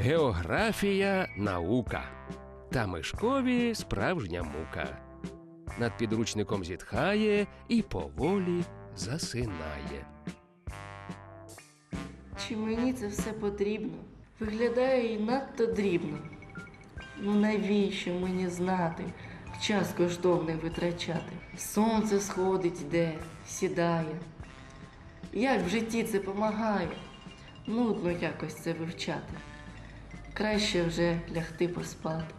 Географія наука. Та Мишкові справжня мука. Над підручником зітхає і поволі засинає. Чи мені це все потрібно? Виглядає і надто дрібно. Ну навіщо мені знати, час коштовний витрачати? Сонце сходить, йде, сідає. Як в житті це помагає? Нудно якось це вивчати. Краще вже лягти поспати.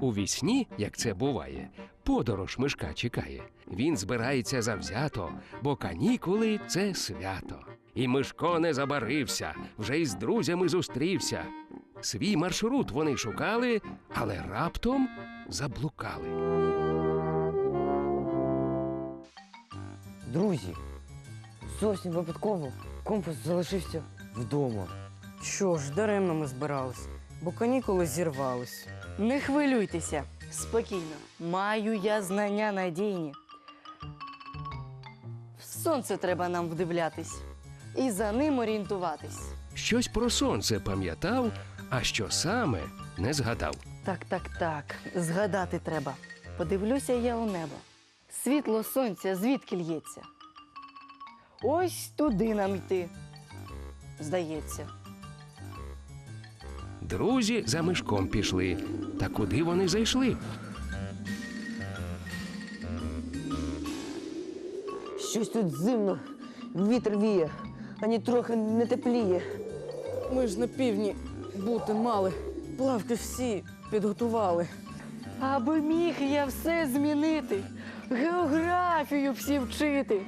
У вісні, як це буває, подорож мишка чекає. Він збирається завзято, бо канікули це свято. І Мишко не забарився, вже із друзями зустрівся. Свій маршрут вони шукали, але раптом заблукали. Друзі, зовсім випадково компас залишився вдома. Що ж, даремно ми збирались, бо канікули зірвались. Не хвилюйтеся, спокійно. Маю я знання надійні. В сонце треба нам вдивлятись і за ним орієнтуватись. Щось про сонце пам'ятав, а що саме не згадав. Так, так, так. Згадати треба. Подивлюся я у небо. Світло сонця звідки л'ється? Ось туди нам йти. Здається. Друзі за мишком пішли. Та куди вони зайшли? Щось тут зимно, вітер віє, ані трохи не тепліє. Ми ж на півдні бути мали. Плавки всі підготували. Аби міг я все змінити, географію всі вчити.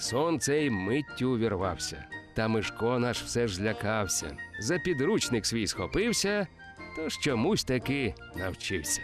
Сонце й миттю увірвався. Та Мишко наш все ж злякався. За підручник свій схопився, тож чомусь таки навчився.